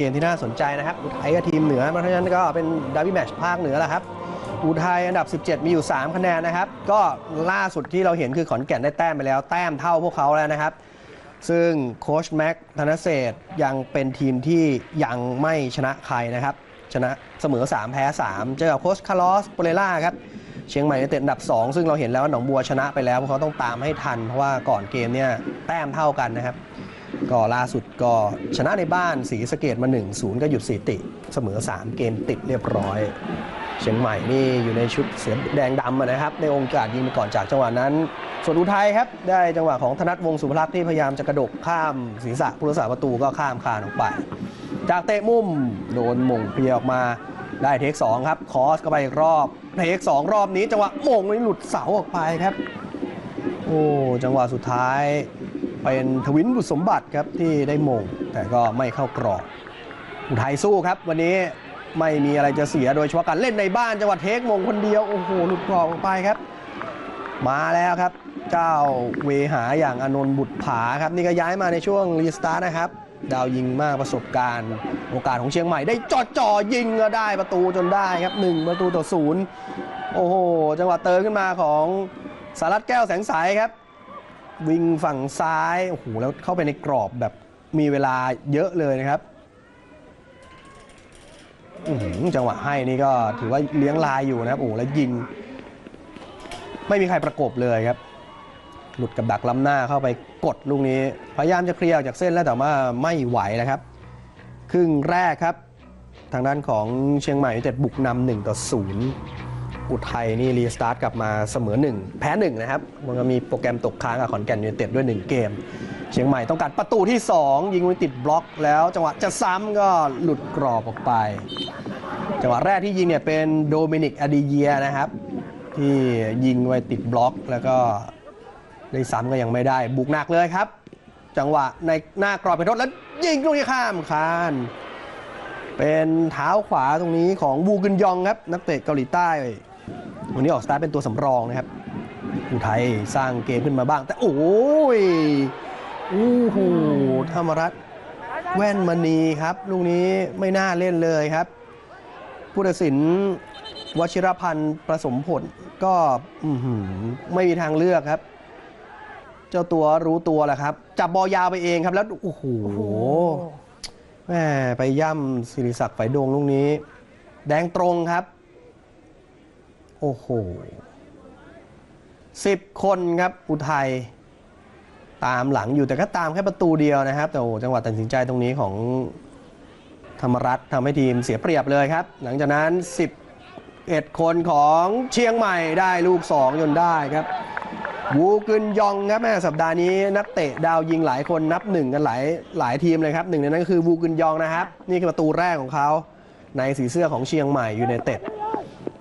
เกมที่น่าสนใจนะครับอุทัยกับทีมเหนือเพราะฉะนั้นก็เป็นดาร์บี้แมชภาคเหนือแหละครับอุทัยอันดับ 17 มีอยู่ 3 คะแนนนะครับ ก็ล่าสุดที่เราเห็นคือขอนแก่นได้แต้มไปแล้ว แต้มเท่าพวกเขาแล้วนะครับ ซึ่งโค้ชแม็กธนเศษยังเป็นทีมที่ยังไม่ชนะใครนะครับ ชนะเสมอ 3 แพ้ 3 เจอกับโค้ชคาร์ลอสโปเรล่าครับ เชียงใหม่ยูไนเต็ดอันดับ 2 ซึ่งเราเห็นแล้วว่าหนองบัวชนะไปแล้วพวกเขาต้องตามให้ทัน เพราะว่าก่อนเกมเนี่ยแต้มเท่ากันนะครับ ก็ล่าสุดก็ชนะในบ้านสีสะเกตมา 1-0 ก็หยุดสีติ เสมอ 3 เกมติดเรียบร้อย เชียงใหม่นี่อยู่ในชุดเสือแดงดำนะครับในองค์การยิงไปก่อนจากจังหวะนั้น ส่วนอุทัยครับ ได้จังหวะของธนัทวงศ์สุภลักษณ์ที่พยายามจะกระดกข้ามศีรษะผู้รักษาประตูก็ข้ามคานออกไป จากเตะมุมโดนมงเคลียออกมาได้เทคสองครับคอสก็ไปอีกรอบเทคสองรอบนี้จังหวะมงนี่หลุดเสาออกไปครับ โอ้จังหวะสุดท้าย เป็นทวินบุตรสมบัติครับที่ได้มง แต่ก็ไม่เข้ากรอบอุทัยสู้ครับ วันนี้ไม่มีอะไรจะเสียโดยเฉพาะการเล่นในบ้านจังหวัดเทคมงคนเดียวโอ้โหหลุดกรอบไปครับ มาแล้วครับ เจ้าเวหาอย่างอนนท์บุตรผาครับ นี่ก็ย้ายมาในช่วงรีสตาร์นะครับ ดาวยิงมากประสบการณ์ โอกาสของเชียงใหม่ได้จอดจ่อยิงก็ได้ประตูจนได้ครับ 1 ประตูต่อศูนย์โอ้โหจังหวะเติมขึ้นมาของสารัตแก้วแสงสายครับ วิ่งฝั่งซ้ายโอ้โหแล้วเข้าไปในกรอบแบบมีเวลาเยอะเลยนะครับอื้อหือจังหวะให้นี่ก็ถือว่าเลี้ยงลายอยู่นะครับโอ้โหแล้วยิง ไม่มีใครประกบเลยครับ หลุดกับดักล้ำหน้าเข้าไปกดลูกนี้ พยายามจะเคลียร์จากเส้นแล้วแต่ว่าไม่ไหวนะครับ ครึ่งแรกครับ ทางด้านของเชียงใหม่ยูเต็ดบุกนำ1ต่อ0 อุทัยนี่รีสตาร์ทกลับมาเสมอ1แพ้1นะครับ มันก็มีโปรแกรมตกค้างกับขอนแก่นยูไนเต็ดด้วย 1 เกม เชียงใหม่ต้องการประตูที่ 2 ยิงไว้ติดบล็อกแล้วจังหวะจะซ้ำก็หลุดกรอบออกไป จังหวะแรกที่ยิงเนี่ยเป็นโดมินิกอดีเยียนะครับ ที่ยิงไว้ติดบล็อกแล้วก็ได้ซ้ำก็ยังไม่ได้ บุกหนักเลยครับ จังหวะในหน้ากรอบเป็นทดแล้วยิงลูกที่ข้ามคานเป็นเท้าขวาตรงนี้ของวูกึนยองครับ นักเตะเกาหลีใต้ วันนี้ออกสตาร์ทเป็นตัวสำรองนะครับอุทัยสร้างเกมขึ้นมาบ้าง แต่โอ้ยโอ้โหธรรมรัตน์แว่นมณีครับ ลูกนี้ไม่น่าเล่นเลยครับ ผู้ตัดสินวชิรพันธ์ประสมผลก็อื้อหือไม่มีทางเลือกครับ เจ้าตัวรู้ตัวแหละครับ จับบอลยาวไปเองครับแล้วโอ้โหแม่ไปย่ำศิริศักดิ์ไฝดงลูกนี้ แดงตรงครับ โอ้โหสิบคนครับอุทัยตามหลังอยู่แต่ก็ตามแค่ประตูเดียวนะครับ แต่โอ้จังหวะตัดสินใจตรงนี้ของธรรมรัตน์ทำให้ทีมเสียเปรียบเลยครับ หลังจากนั้น 11 คนของเชียงใหม่ได้ลูก2จนได้ครับ วูกึนยองครับแม่สัปดาห์นี้นักเตะดาวยิงหลายคนนับหนึ่งกันหลายหลายทีมเลยครับหนึ่งในนั้นก็คือวูกึนยองนะครับ นี่คือประตูแรกของเขาในสีเสื้อของเชียงใหม่ยูไนเต็ด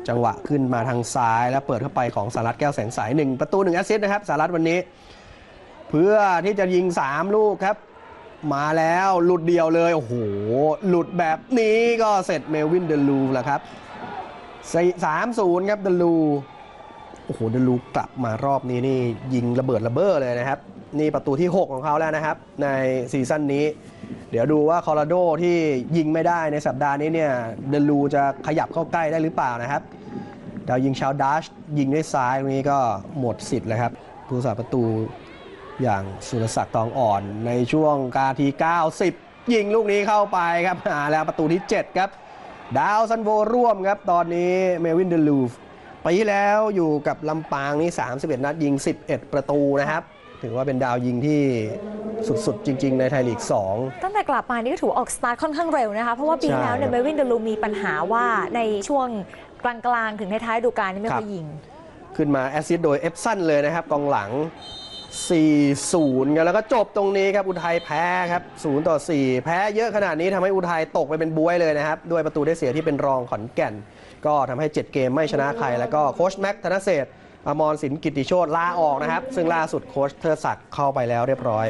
จังหวะขึ้นมาทางซ้ายแล้วเปิดเข้าไปของสารัตแก้วแสงสายหนึ่งประตูหนึ่งแอสซิสต์นะครับสารัตวันนี้ เพื่อที่จะยิง 3 ลูกครับ มาแล้วหลุดเดียวเลย โอ้โห หลุดแบบนี้ก็เสร็จเมลวินเดลูแล้วครับสามศูนย์ครับเดลูโอ้โหเดลูกลับมารอบนี้นี่ยิงระเบิดระเบ้อเลยนะครับ นี่ประตูที่ 6 ของเขาแล้วนะครับ ในซีซั่นนี้ เดี๋ยวดูว่าคอร์ราโดที่ยิงไม่ได้ในสัปดาห์นี้เนี่ยเดลูจะขยับเข้าใกล้ได้หรือเปล่านะครับ ดาวยิงชาวดัชยิงด้วยซ้ายตรงนี้ก็หมดสิทธิ์เลยครับผู้สาประตูอย่างสุรศักดิ์ตองอ่อนในช่วงกาที 90 ยิงลูกนี้เข้าไปครับหาแล้วประตูที่ 7 ครับ ดาวซันโวร่วมครับ ตอนนี้เมวินเดลูฟปีแล้วอยู่กับลำปางนี่ 31 นัดยิง 11 ประตูนะครับ ถือว่าเป็นดาวยิงที่สุดๆ จริง ๆ ในไทยลีก 2 ตั้งแต่กลับมานี่ก็ถือว่าออกสตาร์ทค่อนข้างเร็วนะคะ เพราะว่าปีใช่แล้วเนี่ยเมวินเดลูมีปัญหาว่าในช่วงกลางๆ ถึงท้ายๆฤดูกาลนี่ไม่ค่อยยิง ขึ้นมาแอสซิสต์โดยเอฟซันเลยนะครับกองหลัง 4-0กันแล้วก็จบตรงนี้ครับอุทัยแพ้ครับ0ต่อ 4 แพ้เยอะขนาดนี้ทำให้อุทัยตกไปเป็นบวยเลยนะครับ ด้วยประตูได้เสียที่เป็นรองขอนแก่น ก็ทำให้ 7 เกมไม่ชนะใครแล้วก็โค้ชแม็กธนเศรษฐ์ อมรสินกิติโชตลาออกนะครับ ซึ่งล่าสุดโค้ชเทอศักดิ์เข้าไปแล้วเรียบร้อย